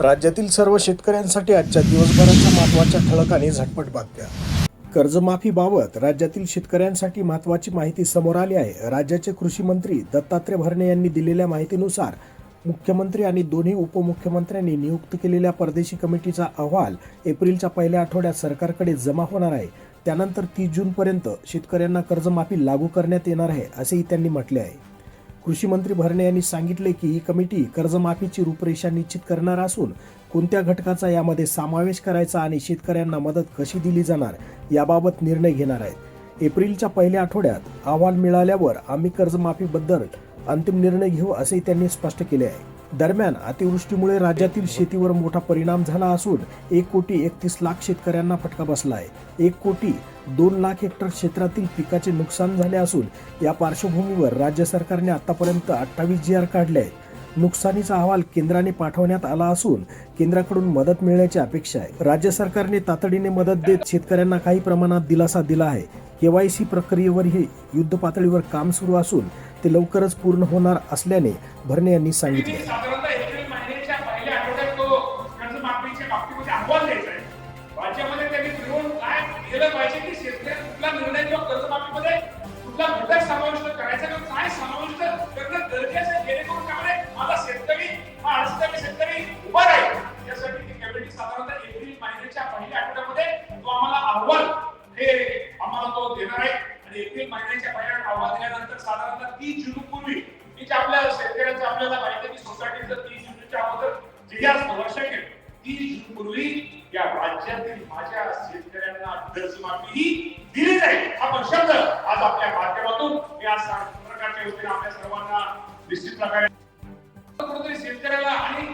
राज्यातील सर्व शेतकऱ्यांसाठी आजच्या दिवसभराच्या महत्त्वाच्या ठळक आणि झटपट बातम्या. कर्जमाफीबाबत राज्यातील शेतकऱ्यांसाठी महत्त्वाची माहिती समोर आली आहे. राज्याचे कृषी मंत्री दत्तात्रय भरणे यांनी दिलेल्या माहितीनुसार मुख्यमंत्री आणि दोन्ही उपमुख्यमंत्र्यांनी नियुक्त केलेल्या परदेशी कमिटीचा अहवाल एप्रिलच्या पहिल्या आठवड्यात सरकारकडे जमा होणार आहे. त्यानंतर तीस जूनपर्यंत शेतकऱ्यांना कर्जमाफी लागू करण्यात येणार आहे असेही त्यांनी म्हटले आहे. कृषी मंत्री भरणे यांनी सांगितले की ही कमिटी कर्जमाफीची रूपरेषा निश्चित करणार असून कोणत्या घटकाचा यामध्ये समावेश करायचा आणि शेतकऱ्यांना मदत कशी दिली जाणार याबाबत निर्णय घेणार आहेत. एप्रिलच्या पहिल्या आठवड्यात अहवाल मिळाल्यावर आम्ही कर्जमाफीबद्दल अंतिम निर्णय घेऊ असेही त्यांनी स्पष्ट केले आहे. दरम्यान अतिवृष्टीमुळे राज्यातील शेतीवर मोठा परिणाम झाला असून एक कोटी एकतीस लाख शेतकऱ्यांना फटका बसला आहे. एक कोटी दोन लाख हेक्टर क्षेत्रातील पिकाचे नुकसान झाले असून या पार्श्वभूमीवर राज्य सरकारने आतापर्यंत अठ्ठावीस जी आर काढले आहेत. नुकसानीचा अहवाल केंद्राने पाठवण्यात आला असून केंद्राकडून मदत मिळण्याची अपेक्षा आहे. राज्य सरकारने तातडीने मदत देत शेतकऱ्यांना काही प्रमाणात दिलासा दिला आहे. केवायसी प्रक्रियेवरही युद्ध पातळीवर काम सुरू असून ते लवकरच पूर्ण होणार असल्याने भरणे यांनी सांगितले. साधारणतः एप्रिल महिन्याच्या पहिल्या आठवड्यामध्ये तो आम्हाला अहवाल एप्रिल महिन्याच्या पहिल्या अहवाल दिल्यानंतर साधारणतः तीन जून पूर्वी की जे आपल्या शेतकऱ्यांचं आपल्याला माहिती आहे की सोसायटीचं तीन जूनच्या अगोदर जे या वर्ष तीन जून पूर्वी या राज्यातील माझ्या शेतकऱ्यांना कर्जमाफी ही दिली जाईल. हा पण शब्द आज आपल्या माध्यमातून मी आज प्रकारच्या वतीने आपल्या सर्वांना निश्चित प्रकारे कुठेतरी शेतकऱ्याला आणि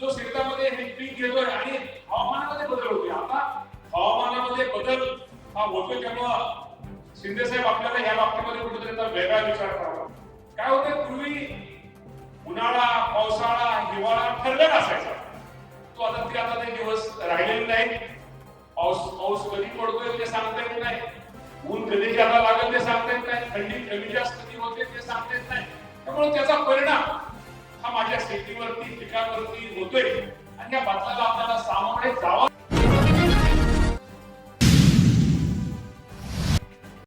जो शेतामध्ये हे पीक घेतोय आणि हवामानामध्ये बदल होते आता हवामानामध्ये बदल हा होतो त्यामुळं शिंदे साहेब आपल्याला या बाबतीमध्ये कुठेतरी वेगळा विचार करावा. काय होते पूर्वी उन्हाळा पावसाळा हिवाळा ठरलेला असायचा. तो आता ते आता ते दिवस राहिलेले नाही पाऊस पाऊस कधी पडतोय ते सांगता येत नाही. ऊन कधी ज्यादा लागेल ते सांगता येत नाही. थंडी कमी जास्त कधी होते ते सांगता येत नाही. त्यामुळे त्याचा परिणाम हा माझ्या शेतीवरती पिकावरती होतोय. आणि या बदलाला आपल्याला सामोरे जावं